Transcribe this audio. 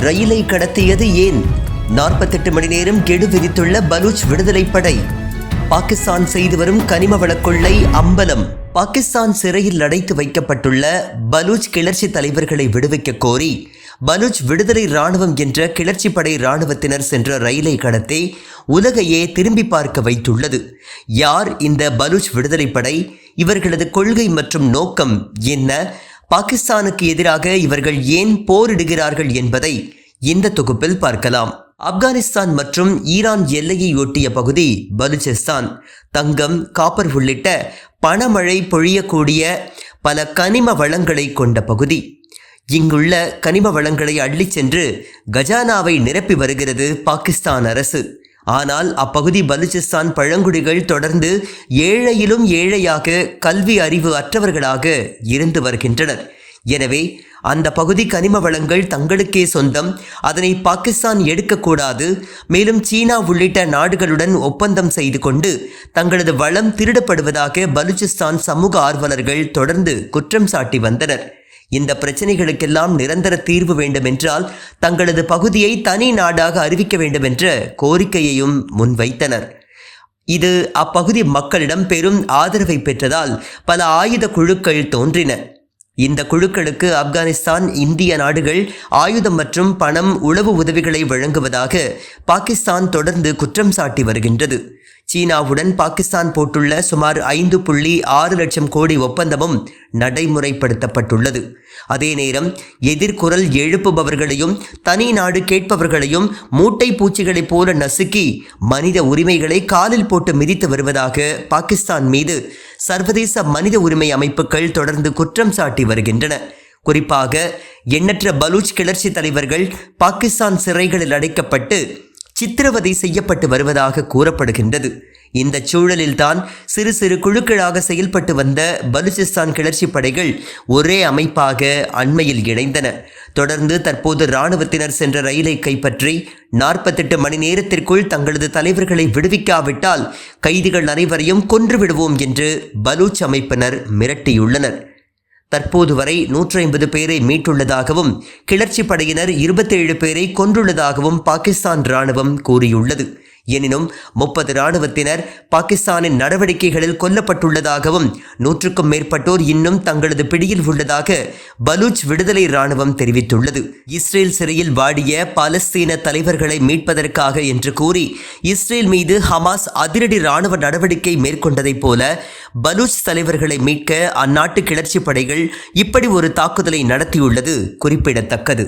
ரயிலை கடத்தியது ஏன்? நாற்பத்தெட்டு மணி நேரம் கெடு விதித்துள்ள பலூச் விடுதலைப்படை பாகிஸ்தான் செய்து வரும் கனிம வளக்கொள்ளை அம்பலம். பாகிஸ்தான் சிறையில் அடைத்து வைக்கப்பட்டுள்ள பலூச் கிளர்ச்சி தலைவர்களை விடுவிக்க கோரி பலூச் விடுதலை ராணுவம் என்ற கிளர்ச்சி படை ராணுவத்தினர் சென்ற ரயிலை கடத்தி உலகையே திரும்பி பார்க்க வைத்துள்ளது. யார் இந்த பலூச் விடுதலைப்படை இவர்களது கொள்கை மற்றும் நோக்கம் என்ன? பாகிஸ்தானுக்கு எதிராக இவர்கள் ஏன் போரிடுகிறார்கள் என்பதை இந்த தொகுப்பில் பார்க்கலாம். ஆப்கானிஸ்தான் மற்றும் ஈரான் எல்லையை ஒட்டிய பகுதி பலுச்சிஸ்தான் தங்கம் காப்பர் உள்ளிட்ட பணமழை பொழியக்கூடிய பல கனிம வளங்களை கொண்ட பகுதி. இங்குள்ள கனிம வளங்களை அள்ளிச் சென்று கஜானாவை நிரப்பி வருகிறது பாகிஸ்தான் அரசு. ஆனால் அப்பகுதி பலுச்சிஸ்தான் பழங்குடிகள் தொடர்ந்து ஏழையிலும் ஏழையாக கல்வி அறிவு அற்றவர்களாக இருந்து வருகின்றனர். எனவே அந்த பகுதி கனிம வளங்கள் தங்களுக்கே சொந்தம். அதனை பாகிஸ்தான் எடுக்கக்கூடாது. மேலும் சீனா உள்ளிட்ட நாடுகளுடன் ஒப்பந்தம் செய்து கொண்டு தங்களது வளம் திருடப்படுவதாக பலுச்சிஸ்தான் சமூக ஆர்வலர்கள் தொடர்ந்து குற்றம் சாட்டி வந்தனர். இந்த பிரச்சனைகளுக்கெல்லாம் நிரந்தர தீர்வு வேண்டுமென்றால் தங்களது பகுதியை தனி நாடாக அறிவிக்க வேண்டுமென்ற கோரிக்கையையும் முன்வைத்தனர். இது அப்பகுதி மக்களிடம் பெரும் ஆதரவை பெற்றதால் பல ஆயுத குழுக்கள் தோன்றின. இந்த குழுக்களுக்கு ஆப்கானிஸ்தான் இந்திய நாடுகள் ஆயுதம் மற்றும் பணம் உளவு உதவிகளை வழங்குவதாக பாகிஸ்தான் தொடர்ந்து குற்றம் சாட்டி வருகின்றது. சீனாவுடன் பாகிஸ்தான் போட்டுள்ள சுமார் ஐந்து புள்ளி ஆறு லட்சம் கோடி ஒப்பந்தமும் நடைமுறைப்படுத்தப்பட்டுள்ளது. அதே நேரம் எதிர்குரல் எழுப்புபவர்களையும் தனி நாடு கேட்பவர்களையும் மூட்டை பூச்சிகளைப் போல நசுக்கி மனித உரிமைகளை காலில் போட்டு மிதித்து வருவதாக பாகிஸ்தான் மீது சர்வதேச மனித உரிமை அமைப்புகள் தொடர்ந்து குற்றம் சாட்டி வருகின்றன. குறிப்பாக எண்ணற்ற பலூச் கிளர்ச்சி தலைவர்கள் பாகிஸ்தான் சிறைகளில் அடைக்கப்பட்டு சித்திரவதை செய்யப்பட்டு வருவதாக கூறப்படுகின்றது. இந்த சூழலில்தான் சிறு சிறு குழுக்களாக செயல்பட்டு வந்த பலுச்சிஸ்தான் கிளர்ச்சி படைகள் ஒரே அமைப்பாக அண்மையில் இணைந்தன. தொடர்ந்து தற்போது இராணுவத்தினர் சென்ற ரயிலை கைப்பற்றி நாற்பத்தெட்டு மணி நேரத்திற்குள் தங்களது தலைவர்களை விடுவிக்காவிட்டால் கைதிகள் அனைவரையும் கொன்றுவிடுவோம் என்று பலூச் அமைப்பினர் மிரட்டியுள்ளனர். தற்போது வரை நூற்றி ஐம்பது பேரை மீட்டுள்ளதாகவும் கிளர்ச்சி படையினர் இருபத்தேழு பேரை கொன்றுள்ளதாகவும் பாகிஸ்தான் ராணுவம் கூறியுள்ளது. எனினும் முப்பது ராணுவத்தினர் பாகிஸ்தானின் நடவடிக்கைகளில் கொல்லப்பட்டுள்ளதாகவும் நூற்றுக்கும் மேற்பட்டோர் இன்னும் தங்களது பிடியில் உள்ளதாக பலூச் விடுதலை ராணுவம் தெரிவித்துள்ளது. இஸ்ரேல் சிறையில் வாடிய பாலஸ்தீன தலைவர்களை மீட்பதற்காக என்று கூறி இஸ்ரேல் மீது ஹமாஸ் அதிரடி ராணுவ நடவடிக்கை மேற்கொண்டதைப் போல பலூச் தலைவர்களை மீட்க அந்நாட்டு கிளர்ச்சி படைகள் இப்படி ஒரு தாக்குதலை நடத்தியுள்ளது குறிப்பிடத்தக்கது.